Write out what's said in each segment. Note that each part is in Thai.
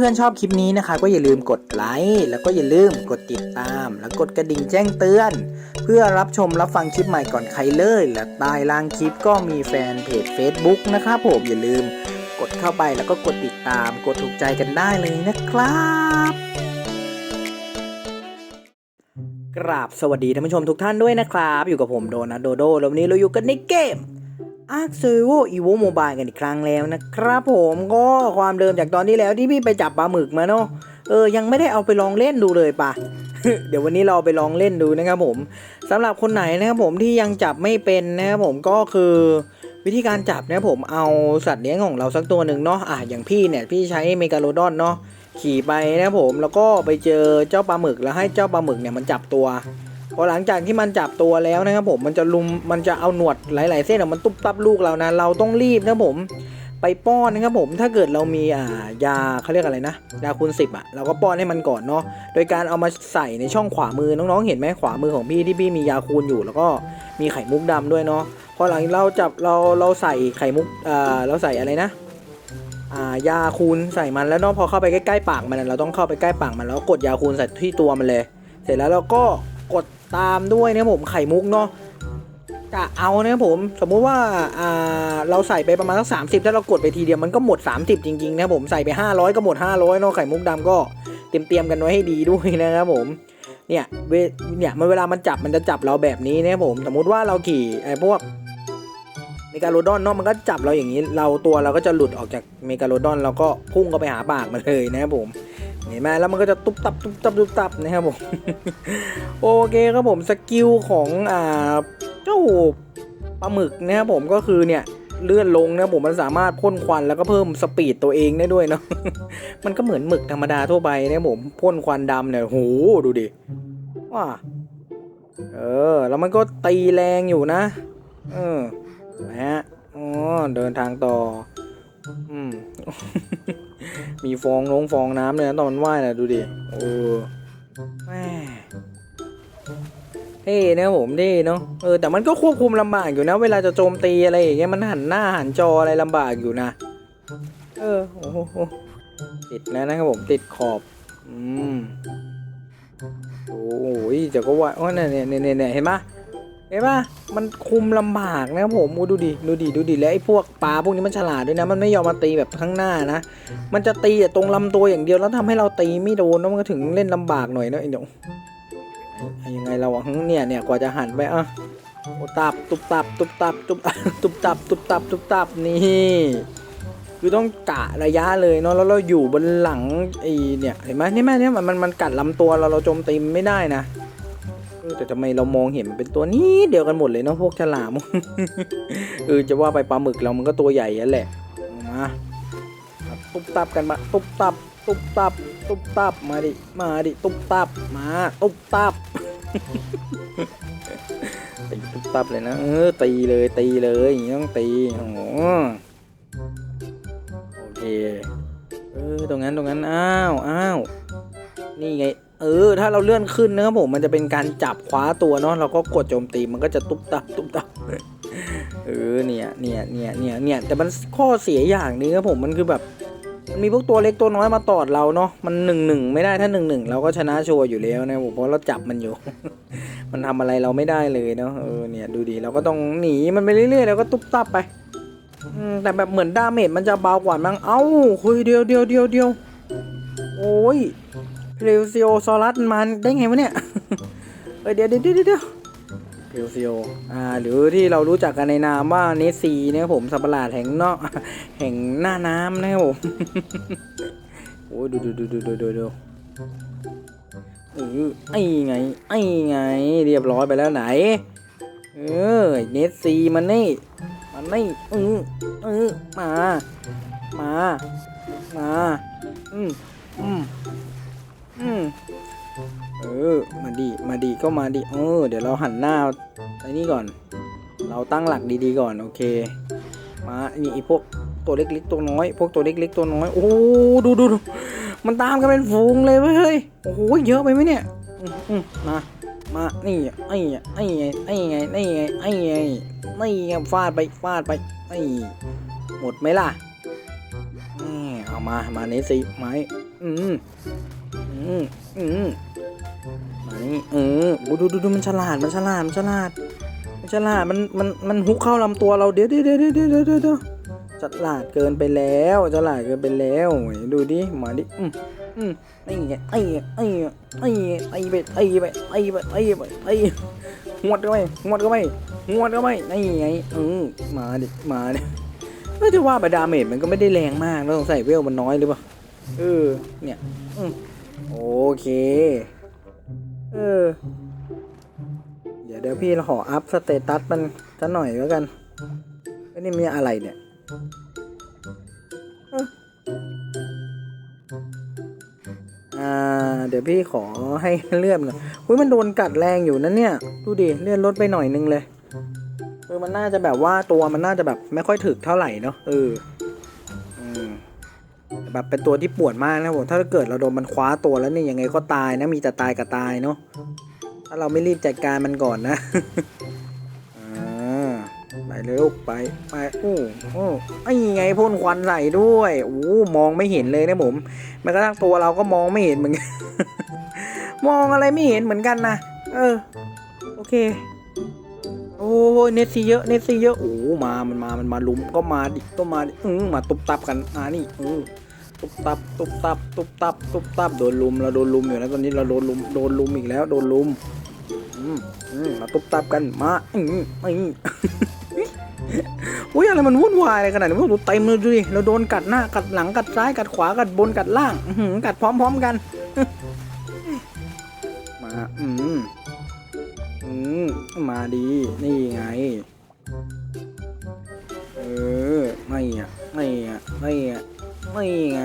เพื่อนๆชอบคลิปนี้นะคะ ก็อย่าลืมกดไลค์แล้วก็อย่าลืมกดติดตาม แล้วกดกระดิ่งแจ้งเตือน เพื่อรับชมรับฟังคลิปใหม่ก่อนใครเลย และใต้ล่างคลิปก็มีแฟนเพจ Facebook นะครับผมอย่าลืมกดเข้าไปแล้วก็กดติดตาม กดถูกใจกันได้เลยนะครับ กราบสวัสดีท่านผู้ชมทุกท่านด้วยนะครับ อยู่กับผมโดนัทโดโดแล้ววันนี้เราอยู่กันในเกม อาร์คเซโวอีโวโมบายกันอีกครั้งแล้วนะครับผมก็ความเดิมจากตอนที่แล้วที่พี่ไปจับปลาหมึกมาเนาะเออยังไม่ได้เอาไปลองเล่นดูเลยปะเดี๋ยววันนี้เราเอาไปลองเล่นดูนะครับผมสำหรับคนไหนนะครับผมที่ยังจับไม่เป็นนะครับผมก็คือวิธีการจับนะครับผมเอาสัตว์เลี้ยงของเราสักตัวหนึ่งเนาะอะอย่างพี่เนี่ยพี่ใช้เมกาโลดอนเนาะขี่ไปนะครับผมแล้วก็ไปเจอเจ้าปลาหมึกแล้วให้เจ้าปลาหมึกเนี่ยมันจับตัว พอหลังจากที่มันจับตัวแล้วนะครับผมมันจะลุมมันจะเอาหนวดหลาย ๆ เส้นอะมันตุบตับลูกเรานะเราต้องรีบนะผมไปป้อนนะครับผมถ้าเกิดเรามีอ่ายาเขาเรียกอะไรนะยาคูณสิบอะเราก็ป้อนให้มันก่อนเนาะโดยการเอามาใส่ในช่องขวามือน้องๆ เห็นไหมขวามือของพี่ที่พี่มียาคูณอยู่ แล้วก็มีไข่มุกดำด้วยเนาะพอหลังเราจับเราเราใส่ไข่มุกอ่าเราใส่อะไรนะอ่ายาคูณใส่มันแล้วเนาะพอเข้าไปใกล้ๆปากมันเราต้องเข้าไปใกล้ปากมันแล้วกดยาคูณใส่ที่ตัวมันเลย เสร็จแล้วเราก็กด ตามด้วยนะผมไข่มุกเนาะจะเอานะผมสมมุติว่าอ่าเราใส่ไปประมาณสักสามสิบถ้าเรากดไปทีเดียวมันก็หมด 30 จริงๆนะผมใส่ไป 500 ก็หมด 500เนาะไข่มุกดำก็เตรียมเตรียมกันไว้ให้ดีด้วยนะครับผมเนี่ยเวเนี่ยมันเวลามันจับมันจะจับเราแบบนี้นะผมสมมุติว่าเราขี่ไอ้พวกเมกาโลดอนเนาะมันก็จับเราอย่างนี้ เราตัวเราก็จะหลุดออกจากเมกาโลดอนแล้วก็พุ่งเข้าไปหาปากมันเลยนะครับผม เห็นไหมแล้วมันก็จะตุ๊บตับตุ๊บตับตุ๊บตับนะครับผมโอเคครับผมสกิลของอ่าเจ้าปลาหมึกนะครับผมก็คือเนี่ยเลื่อนลงนะผมมันสามารถพ่นควันแล้วก็เพิ่มสปีดตัวเองได้ด้วยเนาะมันก็เหมือนหมึกธรรมดาทั่วไปนะผมพ่นควันดำเนี่ยโหดูดิว้าเออ แล้วมันก็ตีแรงอยู่นะ เออนะฮะอ๋อเดินทางต่อ อืม มีฟองน้องฟองน้ำเลยนะตอนมันว่ายนะดูดิเออแม่เท่นะผมเท่เนาะเออแต่มันก็ควบคุมลำบากอยู่นะ เวลาจะโจมตีอะไรอย่างเงี้ยมันหันหน้าหันจออะไรลำบากอยู่นะเออโอ้โหติดแล้วนะครับผมติดขอบ อืมโอ้ยเดี๋ยวก็ว่าโอ้เนี่ยเนี่ยเนี่ยเห็นปะ เห็นปะมันคุมลำบากนะครับผมดูดิดูดิดูดิแล้วไอ้พวกปลาพวกนี้มันฉลาดด้วยนะ มันไม่ยอมมาตีแบบข้างหน้านะ มันจะตีแต่ตรงลำตัวอย่างเดียวแล้วทำให้เราตีไม่โดนแล้วมันก็ถึงเล่นลำบากหน่อยเนอะไอ้เดี๋ยวยังไงเราอะเนี่ยเนี่ยกว่าจะหันไปอะโอตับตุบตับตุบตับตุบตุบตับตุบตับตุบตับนี่คือต้องกะระยะเลยเนาะแล้วเราอยู่บนหลังไอ้เนี่ยเห็นไหมนี่แม่เนี่ยมันมันกัดลำตัวเราเราโจมตีไม่ได้นะ แต่ทำไมเรามองเห็นมันเป็นตัวนี้เดียวกันหมดเลยเนาะพวกฉลาม เออจะว่าไปปลาหมึกเรามันก็ตัวใหญ่นั่นแหละ มาตุ๊บตับกันมาตุ๊บตับตุ๊บตับตุ๊บตับมาดิมาดิตุ๊บตับมาตุ๊บตับตีตุบตับเลยนะเออตีเลยตีเลยอย่างนี้ต้องตีโอ้โหโอเคเออตรงนั้นตรงนั้นอ้าวอ้าวนี่ไง เออ ถ้าเราเลื่อนขึ้นนะครับผมมันจะเป็นการจับคว้าตัวเนาะเราก็กดโจมตีมันก็จะตุ๊บตับตุ๊บตับเออเนี่ยเนี่ยเนี่ยเนี่ยเนี่ยแต่มันข้อเสียอย่างนี้ครับผมมันคือแบบมันมีพวกตัวเล็กตัวน้อยมาตอดเราเนาะมันหนึ่งหนึ่งไม่ได้ถ้าหนึ่งหนึ่งเราก็ชนะชัวร์อยู่แล้วนะผมเพราะเราจับมันอยู่ มันทำอะไรเราไม่ได้เลยเนาะเออเนี่ยดูดิเราก็ต้องหนีมันไปเรื่อยๆแล้วก็ตุ๊บตับไปแต่แบบเหมือนดาเมจมันจะเบากว่ามั้งเอ้าคุยเดียวเดียวเดียวเดียวโอ้ย เพลซิโอซอรัสมันได้ไงวะเนี่ยเออเดี๋ยวเดี๋ยวเดี๋ยวเดี๋ยวเพลซิโออ่าหรือที่เรารู้จักกันในนามว่าเนสซีนะครับผมสัตว์ประหลาดแห่งนอกแห่งหน้าน้ำนะครับผมโอ้ยดูดูดูดูดูดูดูเออไอ้ไงไอ้ไง เรียบร้อยไปแล้วไหน เออเนสซีมันนี่มันนี่เออเออมา มา มา อืมอืม อืมเออ มาดี มาดีก็มาดีเออ เดี๋ยวเราหันหน้าไอ้นี่ก่อน เราตั้งหลักดีๆก่อน โอเค มานี่พวกตัวเล็กๆตัวน้อย พวกตัวเล็กๆตัวน้อย โอ้ ดูดูดูมันตามกันเป็นฝูงเลยเว้ยเฮ้ยโอ้โห เยอะไปไหมเนี่ย อืมมา มา นี่ไอ้ไอ้ไงไอ้ไงไอ้ไงไอ้ไงนี่ฟาดไป ฟาดไปไอ้หมดไหมล่ะนี่เอาเอามา มานี่สิไม้อืม อืมอืมมานี่เออดูดูดูมันฉลาดมันฉลาดมันฉลาดมันฉลาดมันมันมันฮุกเข้าลำตัวเราเดี๋ยวเดี๋ยวเดี๋ยวเดี๋ยวเดี๋ยวเดี๋ยวฉลาดเกินไปแล้วฉลาดเกินไปแล้วดูดิมาดิอืมอืมไอ้เงี้ยไอ้เงี้ยไอ้เงี้ยไอ้เงี้ยไอ้ไปไอ้ไปไอ้ไปไอ้ไปไอ้หวดก็ไม่หวดก็ไม่หวดก็ไม่ไอ้ไงอืมมาดิมาดิไม่จะว่าไปดาเมจมันก็ไม่ได้แรงมากแล้วสงสัยเวลมันน้อยหรือเปล่าเออเนี่ยอืม โอเค เออ เดี๋ยวเดี๋ยวพี่ขออัพสเตตัสมันสักหน่อยแล้วกันไอ้นี่มีอะไรเนี่ยอ่า เดี๋ยวพี่ขอให้เลื่อนหน่อยอุ้ยมันโดนกัดแรงอยู่นะเนี่ย ดูดิ เลื่อนลดไปหน่อยนึงเลยเออมันน่าจะแบบว่าตัวมันน่าจะแบบไม่ค่อยถึกเท่าไหร่เนาะ เออ แบบเป็นตัวที่ปวดมากนะผมถ้าเกิดเราโดนมันคว้าตัวแล้วนี่ยังไงก็ตายนะมีแต่ตายกับตายเนาะถ้าเราไม่รีบจัดการมันก่อนนะไปเลยลูกไปไปโอ้โอ้ไอ้ไงพ่นควันใส่ด้วยโอ้มองไม่เห็นเลยนะผมแม้กระทั่งตัวเราก็มองไม่เห็นเหมือนกันมองอะไรไม่เห็นเหมือนกันนะเออโอเคโอ้เนตซีเยอะเนตซีเยอะโอ้มามันมามันมาลุมก็มาดิก็มาดิอือมาตุบตับกันอ่านี่อือ ตุบตับตุบตับตุบตับตุบตับโดนลุมเราโดนลุมอยู่นะตอนนี้เราโดนลุมโดนลุมอีกแล้วโดนลุมอืมอืมมาตุบตับกันมาอืมอืมอุ้ยอะไรมันวุ่นวายอะไรขนาดนี้วะดูเต็มเลยดูดิเราโดนกัดหน้ากัดหลังกัดซ้ายกัดขวากัดบนกัดล่างอื้อหือกัดพร้อมๆกันมาอืมอืมมาดีนี่ไงเออไม่อะไม่อะไม่อะ ไม่ไง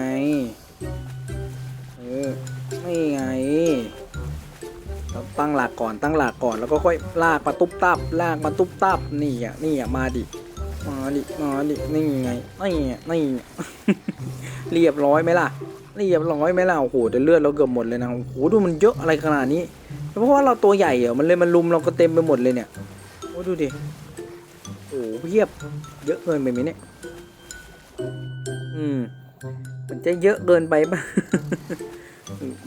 เออ ไม่ไง เราตั้งหลักก่อนตั้งหลักก่อนแล้วก็ค่อยลากมาตุ๊บตับลากมาตุ๊บตับนี่อะนี่อะมาดิมาดิมาดินี่ไงนี่อะนี่เรียบร้อยไหมล่ะเรียบร้อยไหมล่ะโอ้โหแต่เลือดเราเกือบหมดเลยนะโอ้โหดูมันเยอะอะไรขนาดนี้เพราะว่าเราตัวใหญ่เหรอมันเลยมันลุมเราก็เต็มไปหมดเลยเนี่ยโอ้ดูดิโอ้เพียบเยอะเกินไปไหมเนี่ยอืม มันจะเยอะเกินไปป่ะ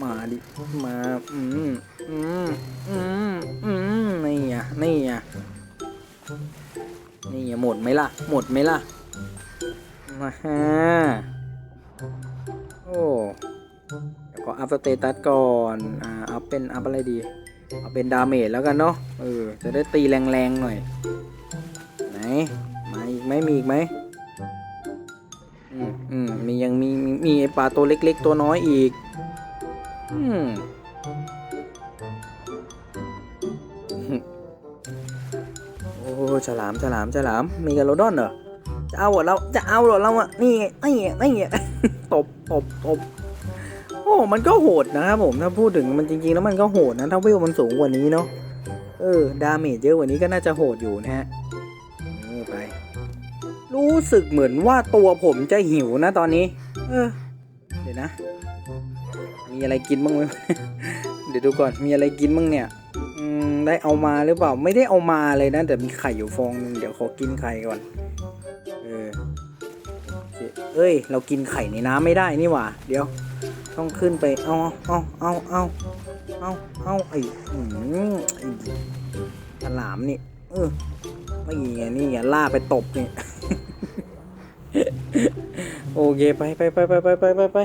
มาดิมาอืมอืมอืมอืมนี่อะนี่อะนี่อะหมดไหมล่ะ หมดไหมล่ะมาฮะโอ้เดี๋ยวขออัพสเตตัสก่อนอ่าเอาเป็นอัพอะไรดี เอาเป็นดาเมจแล้วกันเนาะเออจะได้ตีแรงๆหน่อยไหนมาอีกไหมมีอีกไหม อืมมียังมีมีมีไอปลาตัวเล็กๆ ตัวน้อยอีก อืมโอ้ฉลามฉลามฉลามมีกาโลดอนเหรอจะเอาเหรอเราจะเอาเหรอเราอะนี่ไงนี่ไงนี่ตบตบตบโอ้ มันก็โหดนะครับผมถ้าพูดถึงมันจริงๆ แล้วมันก็โหดนะ ถ้าเวลมันสูงกว่านี้เนาะเออ ดาเมจเยอะกว่านี้ก็น่าจะโหดอยู่นะฮะ รู้สึกเหมือนว่าตัวผมจะหิวนะตอนนี้ เออ เดี๋ยวนะ มีอะไรกินบ้างไหม เดี๋ยวดูก่อน มีอะไรกินบ้างเนี่ยอืมได้เอามาหรือเปล่า ไม่ได้เอามาเลยนะ แต่มีไข่อยู่ฟองนึง เดี๋ยวขอกินไข่ก่อน เออเอ้ย เรากินไข่ในน้ำไม่ได้นี่หว่า เดี๋ยว ต้องขึ้นไป เอาเอาเอาเอาเอาเอาไอ้หืมไอ้ฉลามนี่ เออไม่ไงนี่ไงล่าไปตบนี่ โอเคไปไปไปไปไปไปไปไป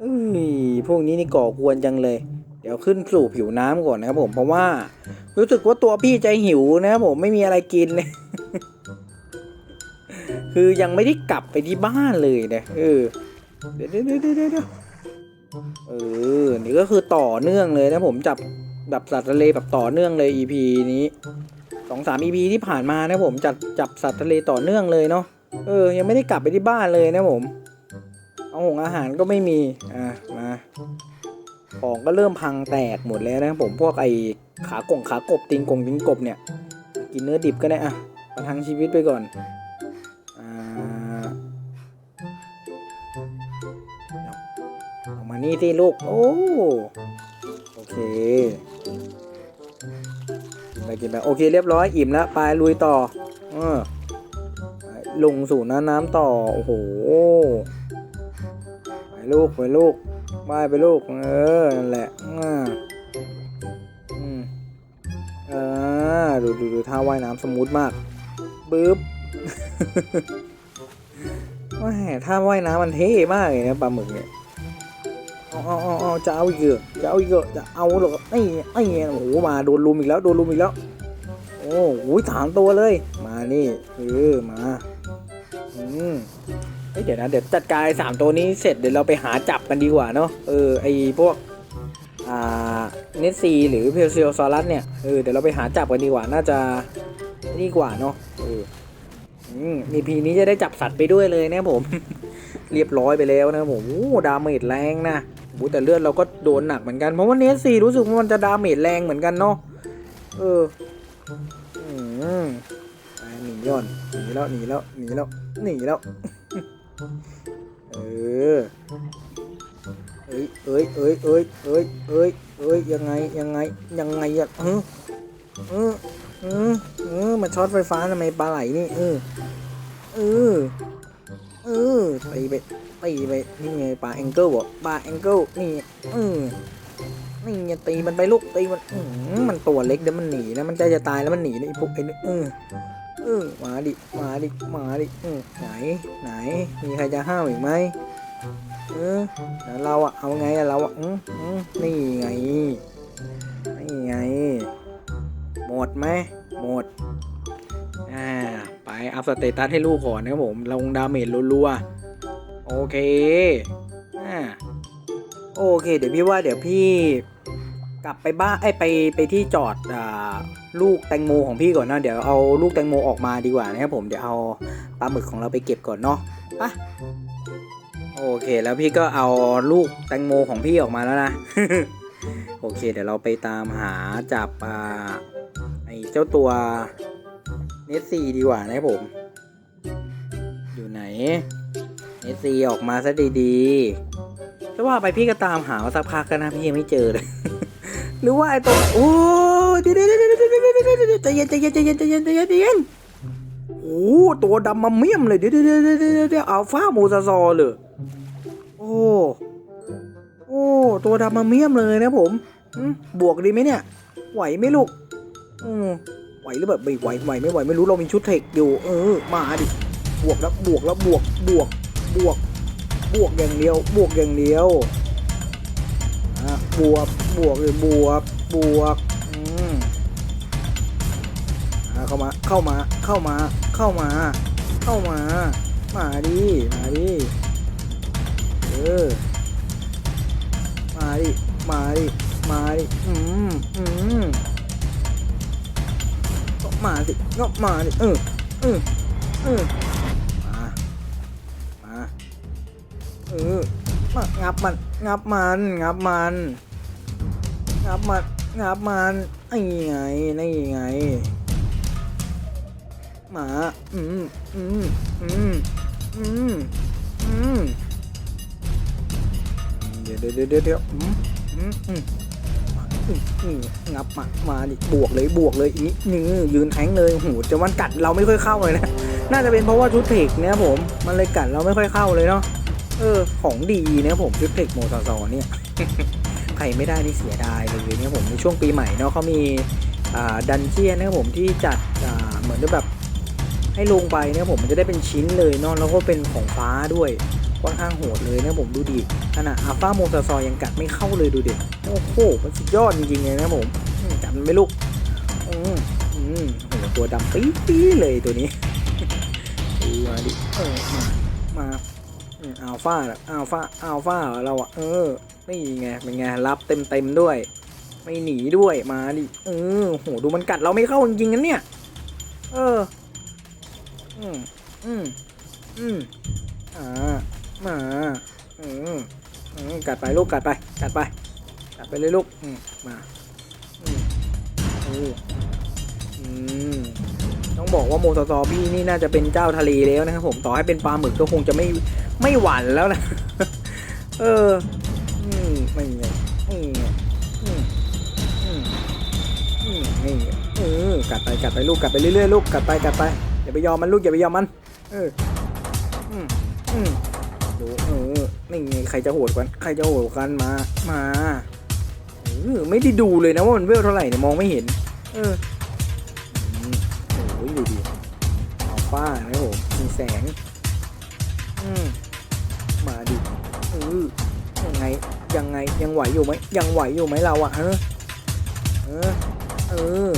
เอ้ยพวกนี้นี่ก่อกวนจังเลย เดี๋ยวขึ้นสู่ผิวน้ำก่อนนะครับผมเพราะว่า รู้สึกว่าตัวพี่ใจหิวนะครับผมไม่มีอะไรกินเลยคือยังไม่ได้กลับไปที่บ้านเลยนะเออเดี๋ยวเดี๋ยวเดี๋ยวเดี๋ยวเออนี่ก็คือต่อเนื่องเลยนะผมจับแบบสัตว์ทะเลแบบต่อเนื่องเลย EP นี้สองสาม EP ที่ผ่านมานะผมจับจับสัตว์ทะเลต่อเนื่องเลยเนาะ เออ ยังไม่ได้กลับไปที่บ้านเลยนะผม เอาหงอาหารก็ไม่มี อะ มา ของก็เริ่มพังแตกหมดแล้วนะผมพวกไอ้ขากงขากบติงกงติงกบเนี่ย กินเนื้อดิบก็ได้อะประทังชีวิตไปก่อน อ่าเอามานี่สิลูก โอ้ โอเคกินไปกินไปโอเคเรียบร้อยอิ่มแล้ว ไปลุยต่อ เออ ลงสู่น้ำน้ำต่อ โอ้โห ไปลูก ไปลูกบายไปลูก เออ นั่นแหละอ่าอืมเออดูดูดูท่าว่ายน้ำสมูทมากบึ๊บว่าท่าว่ายน้ำมันเท่มากเลยนะปลาหมึกเนี่ยเอาเอาเอาเอาจะเอาอีกเหรอจะเอาอีกเหรอจะเอาหรอไอ้ไอ้โอ้โหมาโดนลุมอีกแล้วโดนลุมอีกแล้ว โอ้โหถามตัวเลย มานี่เออมา อืมเฮ้ยเดี๋ยวนะ เดี๋ยวจัดการไอ้สามตัวนี้เสร็จเดี๋ยวเราไปหาจับกันดีกว่าเนาะ เออ ไอพวก อ่า เนสซีหรือเพลเซียซอรัสเนี่ย เออ เดี๋ยวเราไปหาจับกันดีกว่า น่าจะนี่กว่าเนาะ เออ อืมอีพีนี้จะได้จับสัตว์ไปด้วยเลยนะผม เรียบร้อยไปแล้วนะผมโอ้ดาเมจแรงนะโอ้แต่เลือดเราก็โดนหนักเหมือนกัน เพราะว่าเนสซีรู้สึกว่ามันจะดาเมจแรงเหมือนกันเนาะ เออ อืม ย่อนหนีแล้วหนีแล้วหนีแล้วหนีแล้วเออเอ้ยเอ้ยเอ้ยเอ้ยเอ้ยเอ้ยเอ้ยยังไงยังไงยังไงอะเออเออเออเออมาช็อตไฟฟ้าทำไมปลาไหลนี่เออเออเออตีไปตีไปนี่ไงปลาแองเกิลบอกปลาแองเกิลนี่เออนี่ไงตีมันไปลูกตีมันอืมมันตัวเล็กเดี๋ยวมันหนีนะมันใจจะตายแล้วมันหนีนะไอ้พวกไอ้นี่เออ เออมาดิมาดิมาดิเออไหนไหน มีใครจะห้ามอีกไหมเออแล้วเราอะเอาไงอะเราอะอืมอืมนี่ไงนี่ไง หมดไหมหมดอ่าไปอัพสเตตัสให้ลูกก่อนนะครับผมลงดาเมจรัวๆโอเคอ่าโอเค เดี๋ยวพี่ว่าเดี๋ยวพี่ กลับไปบ้านไอ้ไปไปที่จอดอลูกแตงโมของพี่ก่อนนะเดี๋ยวเอาลูกแตงโมออกมาดีกว่านะครับผมเดี๋ยวเอาปลาหมึกของเราไปเก็บก่อนเนาะไปะโอเคแล้วพี่ก็เอาลูกแตงโมของพี่ออกมาแล้วนะโอเค เดี๋ยวเราไปตามหาจับอ่าไอ้เจ้าตัวเนสซีดีกว่านะครับผม อยู่ไหนเนสซีออกมาซะดีๆจะว่าไปพี่ก็ตามหามาสักพักกันนะพี่ยังไม่เจอเลย หรือว่าไอ้ตัวโอ้ยเดี๋ยวเดี๋ยวเดี๋ยวเดี๋ยวเดี๋ยวเดี๋ยวเดี๋ยวใจเย็นใจเย็นใจเย็นใจเย็นใจเย็นใจเย็นโอ้ตัวดำมาเมี่ยมเลยเดี๋ยวเดี๋ยวเดี๋ยวเดี๋ยวเดี๋ยวอัลฟาโมซาซอเลยโอ้โอ้ตัวดำมาเมี่ยมเลยนะผมบวกดีไหมเนี่ย ไหวไหมลูกอืมไหวหรือแบบไม่ไหวไหวไม่ไหวไม่รู้เรามีชุดเทคอยู่ เออ มาดิบวกแล้วบวกแล้วบวกบวกบวกบวกอย่างเดียว บวกอย่างเดียวอะบวก บวกเลยบวกบวกอืมอะเข้ามาเข้ามาเข้ามาเข้ามา เข้ามา มาดิมาดิเออมาดิมาดิมาดิอืมอืมก็มาดิก็มาดิเออเออเออมามาเออมางับมันงับมันงับมัน งับมันงับมันไอ้ไงนี่ไงหมาอืมอืมอืมอืมอืมเดี๋ยวเดี๋ยวเดี๋ยวเดี๋ยวอืมอืมอืมงับมามาดิบวกเลยบวกเลยอีนี่นี่ยืนแทงเลยโหจะมันกัดเราไม่ค่อยเข้าเลยนะน่าจะเป็นเพราะว่าชุดเทคเนี่ยผมมันเลยกัดเราไม่ค่อยเข้าเลยเนาะเออของดีนะผมชุดเทคโมซาซอเนี่ย ใครไม่ได้นี่เสียดายเลยนะครับผมในช่วงปีใหม่เนาะเขามีดันเจียนนะครับผมที่จัดเหมือนแบบให้ลงไปนะครับผมมันจะได้เป็นชิ้นเลยเนาะแล้วก็เป็นของฟ้าด้วยค่อนข้างโหดเลยนะผมดูดิขนาดอัลฟาโมซาซอยังกัดไม่เข้าเลยดูดิโอ้โหมันสุดยอดจริงๆเลยนะผมกัดมันไม่ลุกอืมอืมโอ้โหตัวดำปี๊ดๆเลยตัวนี้ดูมาดิเออมามาอัลฟาแบบอัลฟาอัลฟาเราอะเออ นี่ไงเป็นไงรับเต็มเต็มๆด้วย ไม่หนีด้วยมาดิเออโหดูมันกัดเราไม่เข้าจริงๆกันเนี่ยเอออืมอืมอืมอ่ามาอืมอืมกัดไปลูกกัดไปกัดไปกัดไปเลยลูกอืมมาอืมโอ้อืมต้องบอกว่าโมโตซอพี่นี่น่าจะเป็นเจ้าทะเลแล้วนะครับผมต่อให้เป็นปลาหมึกก็คงจะไม่ไม่หวั่นแล้วนะ เออ มไม่ไงนี่ไงอืมอืมอืมนี่ไงเออกัดไปกัดไปลูกกัดไปเรื่อยๆลูกกัดไปกัดไปอย่าไปยอมมันลูกอย่าไปยอมมัน เอออืมอืมดูเออนี่ไงใครจะโหดกว่าใครจะโหดกันมามาเออไม่ได้ดูเลยนะว่ามันเวลเท่าไหร่เนี่ยมองไม่เห็น เออโอ้ยดูดิเอาป้านะผมมีแสง อืมมาดิเออยังไง ยังไงยังไหวอยู่ไหมยังไหวอยู่ไหมเราอะฮะเออเออ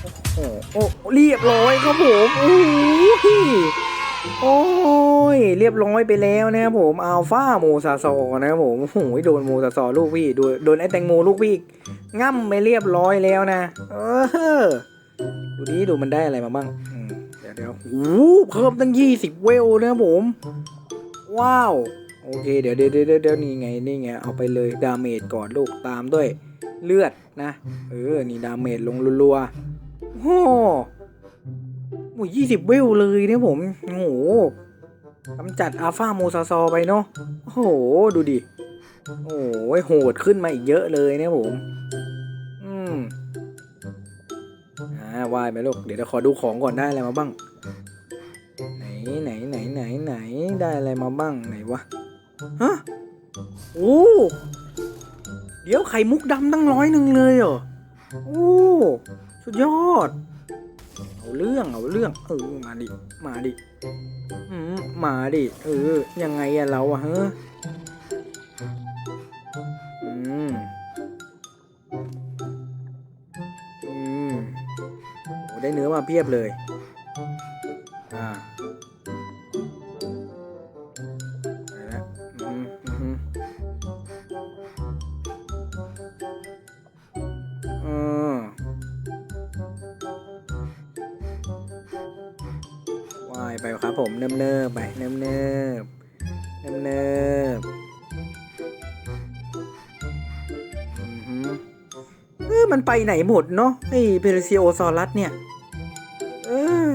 โอ้โหโอ้เรียบร้อยครับผมโอ้ยโอ้ยเรียบร้อยไปแล้วนะครับผมอัลฟาโมซาซอนะครับผมโอ้โหโดนโมซาซอลูกพี่โดนโดนไอแตงโมลูกพี่ง่ำไปเรียบร้อยแล้วนะ เออดูดิดูมันได้อะไรมาบ้างเดี๋ยวเดี๋ยวโอ้เพิ่มตั้งยี่สิบเวลนะครับผม ว้าว โอเค เดี๋ยวเดี๋ยวเดี๋ยวนี่ไงนี่ไงเอาไปเลยดาเมจก่อนลูกตามด้วยเลือดนะ เออ นี่ดาเมจลงรัวๆโอ้โหยี่สิบเวลเลยเนี่ยผม โอ้โหกำจัดอัลฟาโมซาซอไปเนาะ โอ้โห ดูดิ โอ้โหโหดขึ้นมาอีกเยอะเลยเนี่ยผม อืมอ่าวายไปลูก เดี๋ยวเราขอดูของก่อนได้อะไรมาบ้าง ไหนไหนไหนไหนไหนได้อะไรมาบ้างไหนวะ ฮะ โอ้ เดี๋ยวไข่มุกดำตั้งร้อยหนึ่งเลยเหรอ โอ้ สุดยอด เอาเรื่องเอาเรื่อง เออ มาดิ มาดิ อืม มาดิ เออ ยังไงอะเราอะเฮะอืม อืม โอ้ได้เนื้อมาเพียบเลย เนิบเออมันไปไหนหมดเนาะไอ้เพลซิโอซอรัสเนี่ย เออ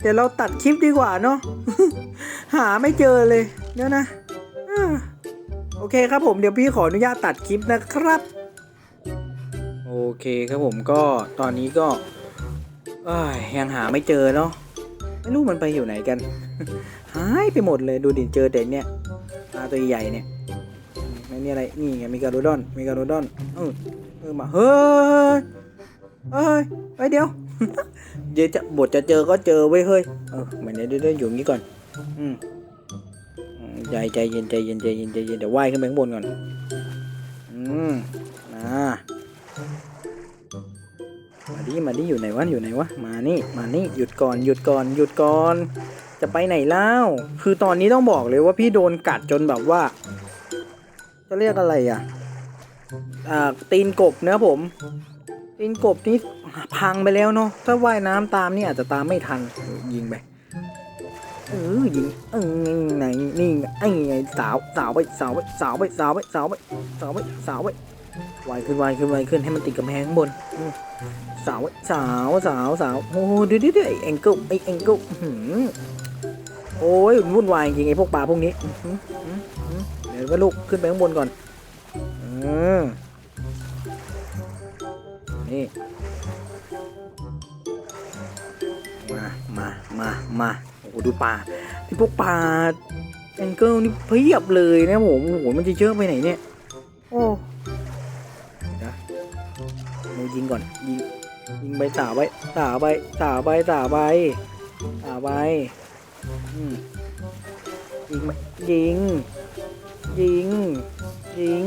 เดี๋ยวเราตัดคลิปดีกว่าเนาะหาไม่เจอเลยเดี๋ยวนะออโอเคครับผมเดี๋ยวพี่ขออนุญาตตัดคลิปนะครับ โอเคครับผมก็ตอนนี้ก็ยังหาไม่เจอเนาะไม่รู้มันไปอยู่ไหนกันายไปหมดเลยดูดิเจอแต่เนี่ยปลาตัวใหญ่เนี่ยไม่มีอะไรนี่ไงมีการโดดอนมีการโดดอนเออเออมาเฮ้ยเฮ้ยไปเดี๋ยวเดี๋ยวจะบทจะเจอก็เจอไว้เฮ้ยเออเหมือนเดี๋ยวเดี๋ยวอยู่นี้ก่อนอืมใจใจเย็นใจเย็นใจเย็นใจเย็นเดี๋ยวว่ายขึ้นไปข้างบนก่อนอืมมามาดิมาดิอยู่ไหนวะอยู่ไหนวะมานี่มานี่หยุดก่อนหยุดก่อนหยุดก่อน จะไปไหนแล้วคือตอนนี้ต้องบอกเลยว่าพี่โดนกัดจนแบบว่า จะเรียกอะไรอะ อ่า ตีนกบเนะผม ตีนกบนี่พังไปแล้วเนาะ ถ้าว่ายน้ำตามนี่อาจจะตามไม่ทัน ยิงไป เออ ยิงเออไหนนี่ไงไอ้ไงสาวสาวไปสาวไปสาวไปสาวไปสาวไปสาวไปสาวไปวายขึ้นวายขึ้นวายขึ้นให้มันติดกำแพงข้างบนสาวไว้สาวสาวสาวโอ้เดี๋ยวเดี๋ยวเดี๋ยวไอ้แองเกิลไอ้แองเกิลอื้อหือ โอ้ยวุ่นวายจริงไอ้พวกปลาพวกนี้เดี๋ยวลูกขึ้นไปข้างบนก่อนอนี่มามามามาโอ้โหดูปลาที่พวกปลาแองเกิลนี่เพียบเลยนะผมโอ้โหมันจะเยอะไปไหนเนี่ยโอ้เดี๋ยวนะมูยิงก่อนยิงยิงไปสาไปสาไปสาไปสาไปสาไป ยิงไปยิง ยิง ยิง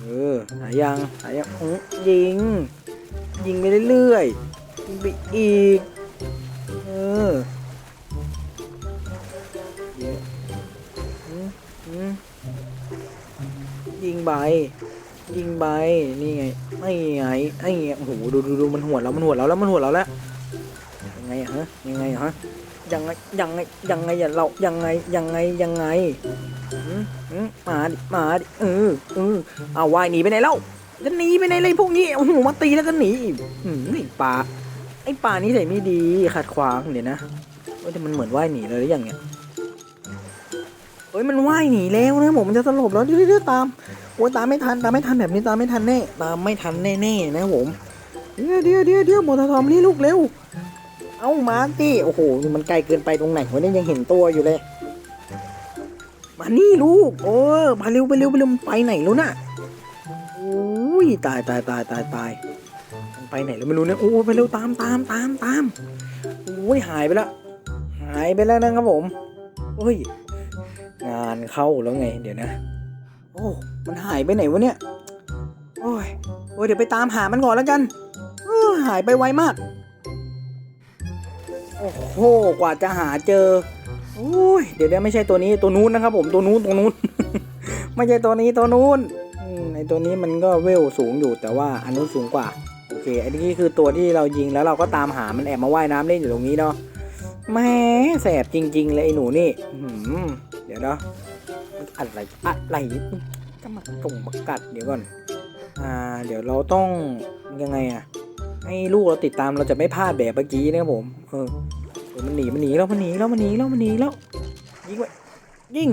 เออ หายัง หายังอื้อยิง ยิงไปเรื่อยๆ ยิงไปอีก เออยิงอืมอืมยิงใบ ยิงใบ นี่ไง ไม่ไง ไอ้ไงโอ้โห ดูดูดูมันหัวเรา มันหัวเราแล้ว มันหัวเราแล้ว ยังไงอะฮะ ยังไงอะฮะ ยังไงยังไงยังไงอย่าเรายังไงยังไงยังไงมาดิมาดิเออเออเอาว่ายหนีไปไหนแล้วจะหนีไปไหนเลยพวกนี้โอ้โหมาตีแล้วก็หนีอืมไอ้ปลาไอ้ปลานี่ใส่ไม่ดีขัดขวางเดี๋ยวนะเอ้แต่มันเหมือนว่ายหนีเลยหรือยังเนี่ยเฮ้ยมันว่ายหนีแล้วนะผมมันจะสลบแล้วเดี๋ยๆตามโอ้ยตามไม่ทันตามไม่ทันแบบนี้ตามไม่ทันแน่ตามไม่ทันแน่ๆนะผมเดี๋ยวเดี๋ยวเดี๋ยวเดี๋ยวโมอทอมนี่ลูกเร็ว เอ้ามาดิโอ้โห มันไกลเกินไปตรงไหนวะเนี่ยยังเห็นตัวอยู่เลย มานี่ลูก โอ้มาเร็วไปเร็วไปเร็วมันไปไหนแล้วน่ะโอ้ยตายตายตายตายตายมันไปไหนแล้วไม่รู้เนี่ยโอ้ไปเร็วตามตามตามตามโอ้ยหายไปแล้วหายไปแล้วนะครับผมเฮ้ยงานเข้าแล้วไง เดี๋ยวนะ โอ้มันหายไปไหนวะเนี่ยโอ้ยโอ้ยเดี๋ยวไปตามหามันก่อนแล้วกันหายไปไวมาก โอ้โหกว่าจะหาเจอโอ้ยเดี๋ยวเดี๋ยวไม่ใช่ตัวนี้ตัวนู้นนะครับ ผมตัวนู้นตัวนู้น ไม่ใช่ตัวนี้ตัวนู้นอืมไอตัวนี้มันก็เวลสูงอยู่แต่ว่าอันนู้นสูงกว่าโอเคไอ้นี่คือตัวที่เรายิงแล้วเราก็ตามหามันแอบมาว่ายน้ำเล่นอยู่ตรงนี้เนาะแม่แสบจริง ๆ เลยไอ้หนูนี่เดี๋ยวเนาะอะไรอะไรจะมากงมากัดเดี๋ยวก่อนอ่าเดี๋ยวเราต้องยังไงอะ ให้ลูกเราติดตามเราจะไม่พลาดแบบเมื่อกี้นะครับผม เออมันหนีมันหนีแล้วมันหนีแล้วมันหนีแล้วมันหนีแล้วยิงไปยิง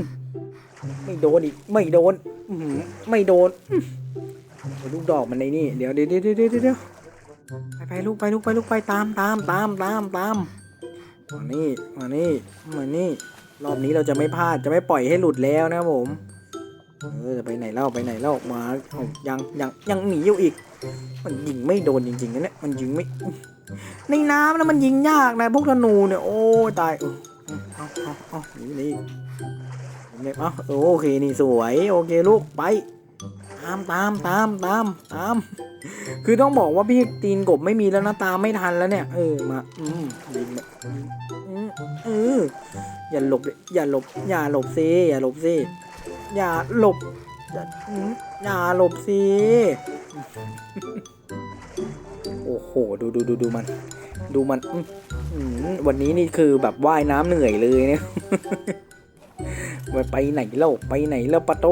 ไม่โดนอีกไม่โดนไม่โดนลูกดอกมันในนี่เดี๋ยวเดี๋ยวเดี๋ยวเดี๋ยวเดี๋ยวไปไปลูกไปลูกไปลูกไปตามตามตามตามตามมานี่มานี่มานี่รอบนี้เราจะไม่พลาดจะไม่ปล่อยให้หลุดแล้วนะครับผม เออจะไปไหนเล่าไปไหนเล่ามาเอายังยังยังหนีอยู่อีก มันยิงไม่โดนจริงๆนะเนี่ยมันยิงไม่ในน้ำแล้วมันยิงยากนะพวกธนูเนี่ยโอ้ตายเออเอาเอาเอานีหนีเนี่เอาเออโอเคนี่สวยโอเคลูกไปตามตามตามตามตาม คือต้องบอกว่าพี่ตีนกบไม่มีแล้วนะตามไม่ทันแล้วเนี่ย เออมาอืมยิงมาอืมเอออย่าหลบอย่าหลบอย่าหลบซิอย่าหลบซิ อย่าหลบ อย่าอย่าหลบซิโอ้โห ดูดูดูดูมัน ดูมันอื้อหือวันนี้นี่คือแบบว่ายน้ำเหนื่อยเลยเนี่ยไปไหนเล่าไปไหนแล้วปะโต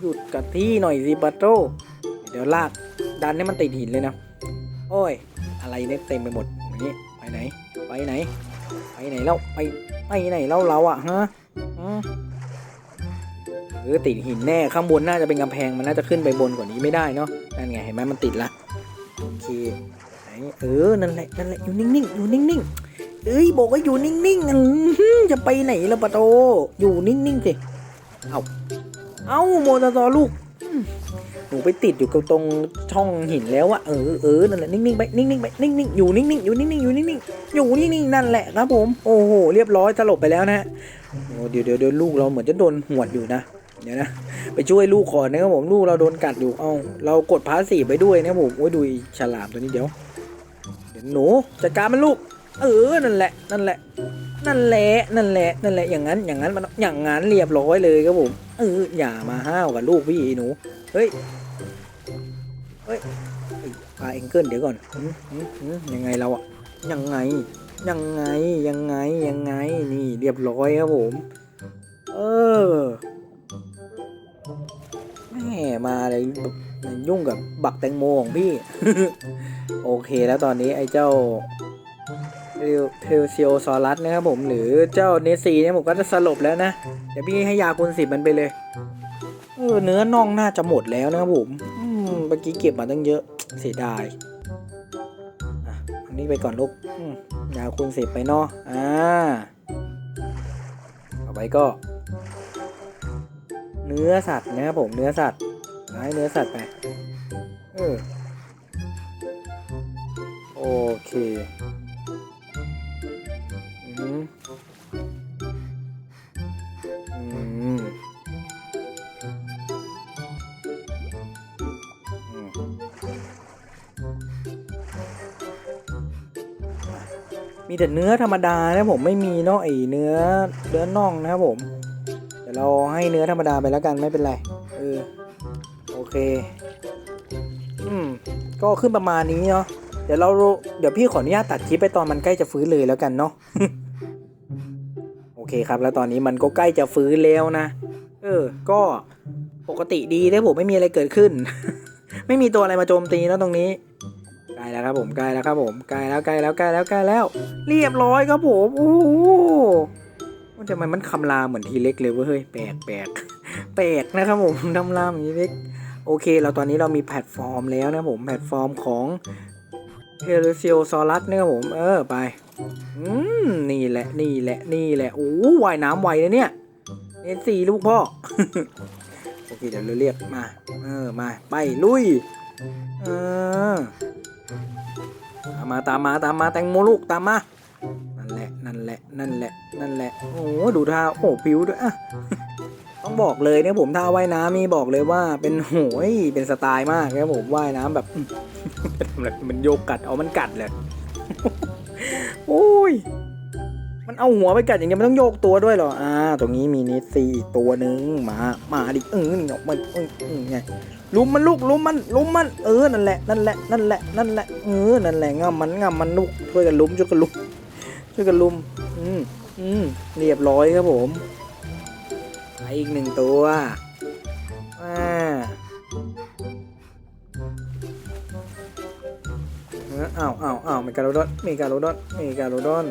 หยุดกับที่หน่อยสิปะโต เดี๋ยวลากดันให้มันติดหินเลยนะ โอ้ย อะไรเนี่ยเต็มไปหมดอย่างนี้ไปไหน ไปไหน ไปไหนเล่าไปไปไหนเล่าเราอะฮะฮะ เออติดหินแน่ข้างบนน่าจะเป็นกำแพงมันน่าจะขึ้นไปบนกว่านี้ไม่ได้เนาะนั่นไงเห็นไหมมันติดละโอเคไหนเออนั่นแหละนั่นแหละอยู่นิ่งๆอยู่นิ่งๆเอ้ยบอกว่าอยู่นิ่งๆจะไปไหนล่ะปะโต อยู่นิ่งๆสิเอาเอาโมตาซอลูกหนูไปติดอยู่กับตรงช่องหินแล้วอะเออเออนั่นแหละนิ่งๆไปนิ่งๆไปนิ่งๆอยู่นิ่งๆอยู่นิ่งๆอยู่นิ่งๆอยู่นิ่งๆนั่นแหละครับผม โอ้โหเรียบร้อยสลบไปแล้วนะฮะโอ้เดี๋ยวเดี๋ยวเดี๋ยวลูกเราเหมือนจะโดนหวดอยู่นะ เดี๋ยวนะ ไปช่วยลูกก่อนนะครับผมลูกเราโดนกัดอยู่เอาเรากดพาสีไปด้วยนะครับผมโอ้ยดูฉลามตัวนี้เดี๋ยวเดี๋ยวหนูจัดการมันลูก เออนั่นแหละนั่นแหละ นั่นแหละนั่นแหละนั่นแหละอย่างนั้นอย่างนั้นมันอย่างนั้นเรียบร้อยเลยครับผมเอออย่ามาห้าวกับลูกพี่หนูเฮ้ยเฮ้ยปลาเอ็งเกิลเดี๋ยวก่อนยังไงเราอะยังไงยังไงยังไงยังไงนี่เรียบร้อยครับผม เออ ม่มาอะไรยุ่งกับบักแตงโมของพี่ โอเคแล้วตอนนี้ไอ้เจ้าเทลซิโอซอรัสนะครับผมหรือเจ้าเนสซีเนี่ยผมก็จะสลบแล้วนะ เดี๋ยวพี่ให้ยาคูณสิบมันไปเลยเออเนื้อน่องน่าจะหมดแล้วนะครับผมเมื่อกี้เก็บมาตั้งเยอะเสียดายอันนี้ไปก่อนลูกยาคูณสิบไปเนาะอ่าต่อไปก็ เนื้อสัตว์นะครับผมเนื้อสัตว์ให้เนื้อสัตว์ไปเออโอเคอืมอืมมีแต่เนื้อธรรมดานะผมไม่มีเนาะไอเนื้อเนื้อน่องนะครับผม เราให้เนื้อธรรมดาไปแล้วกันไม่เป็นไร เออ โอเค อืม ก็ขึ้นประมาณนี้เนาะ เดี๋ยวเรา เดี๋ยวพี่ขออนุญาตตัดคลิปไปตอนมันใกล้จะฟื้นเลยแล้วกันเนาะ โอเคครับ แล้วตอนนี้มันก็ใกล้จะฟื้นแล้วนะ เออ ก็ปกติดีแต่ผมไม่มีอะไรเกิดขึ้น ไม่มีตัวอะไรมาโจมตีนะตรงนี้ใกล้แล้วครับผมใกล้แล้วครับผมใกล้แล้วใกล้แล้วใกล้แล้วใกล้แล้ว เรียบร้อยครับผม โอ้ โหว่าทำไมมันคำรามเหมือนทีเล็กเลยเว้ยเฮ้ยแปลกแปลกแปลกนะครับผมคำรามอย่างนี้เล็กโอเค เราตอนนี้เรามีแพลตฟอร์มแล้วนะผมแพลตฟอร์มของเฮลเซียซอรัสเนี่ยครับผมเออไปอืมนี่แหละนี่แหละนี่แหละโอ้ว่ายน้ำไวเลยเนี่ยเนสสี่ลูกพ่อโอเคเดี๋ยวเราเรียกมาเออมาไปลุยเออตามมาตามมาตามมาแตงโมลูกตามมา นั่นแหละนั่นแหละ นั่นแหละ นั่นแหละ โอ้ดูท่า โอ้ผิวด้วยอะต้องบอกเลยเนี่ยผมท่าว่ายน้ำนี่บอกเลยว่าเป็นโหยเป็นสไตล์มากครับผมว่ายน้ำแบบทำอะไรมันโยกกัดเอามันกัดเลยโอ้ยมันเอาหัวไปกัดอย่างเงี้ยมันต้องโยกตัวด้วยเหรออ่าตรงนี้มีนิดซีอีกตัวหนึ่งมามาดิเออนี่ยมันเออเออไงลุมมันลูกลุมมันลุมมันเออนั่นแหละนั่นแหละนั่นแหละนั่นแหละเออนั่นแหละงามมันงามมันลูกช่วยกันลุมช่วยกันลุม ช่วยกันลุม อืมอืมเรียบร้อยครับผมไปอีกหนึ่งตัวอ่าอ้าวอ้าวอ้าวเมกาโลดอนเมกาโลดอนเมกาโลดอน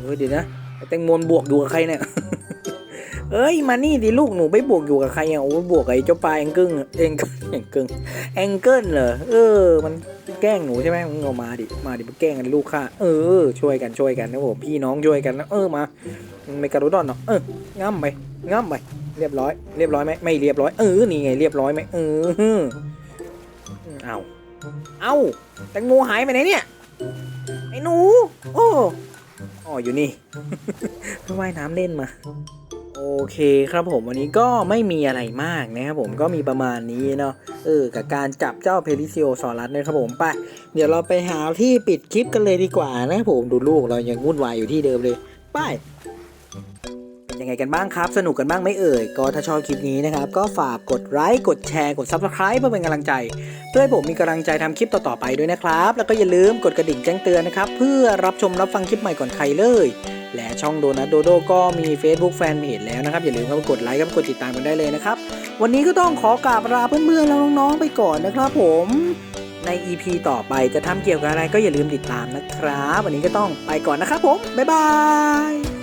เฮ้ยเดี๋ยวนะไอ้แตงโมนบวกดูกับใครเนี่ย เอ้ยมานี่ดิลูกหนูไปบวกอยู่กับใครอะโอ้บวกกับไอ้เจ้าปลาแองเกิลอะเองเองเกิลแองเกิลเหรอเออ มันแกล้งหนูใช่ไหมมึงเอามาดิมาดิมาแกล้งกันลูกข้าเออช่วยกันช่วยกันนะผมพี่น้องช่วยกันนะเออมาเมกาโลดอนเนาะเออง่ำไปง่ำไปเรียบร้อยเรียบร้อยไหมไม่เรียบร้อยเออนี่ไงเรียบร้อยไหมเออเอาเอาแตงโมหายไปไหนเนี่ยไอ้หนูโอ้อ๋ออยู่นี่ไปว่ายน้ำเล่นมา โอเคครับผมวันนี้ก็ไม่มีอะไรมากนะครับผมก็มีประมาณนี้เนาะเออกับการจับเจ้าเพลิซิโอซอรัสนะครับผมไป เดี๋ยวเราไปหาที่ปิดคลิปกันเลยดีกว่านะครับผมดูลูกเรายังวุ่นวายอยู่ที่เดิมเลย ไป ยังไงกันบ้างครับ สนุกกันบ้างไม่เอ่ย ก็ถ้าชอบคลิปนี้นะครับ ก็ฝากกดไลค์กดแชร์กด Subscribe เพื่อเป็นกำลังใจ เพื่อให้ผมมีกำลังใจทำคลิปต่อๆไปด้วยนะครับ แล้วก็อย่าลืมกดกระดิ่งแจ้งเตือนนะครับ เพื่อรับชมรับฟังคลิปใหม่ก่อนใครเลย และช่องโดนัทโดโดก็มี Facebook แฟนเพจแล้วนะครับอย่าลืมเข้าไปกดไลค์กับกดติดตามกันได้เลยนะครับวันนี้ก็ต้องขอกราบลาเพื่อนๆแล้วน้องๆไปก่อนนะครับ ผมใน EP ต่อไปจะทำเกี่ยวกับอะไรก็อย่าลืมติดตามนะครับ วันนี้ก็ต้องไปก่อนนะครับผม บ๊ายบาย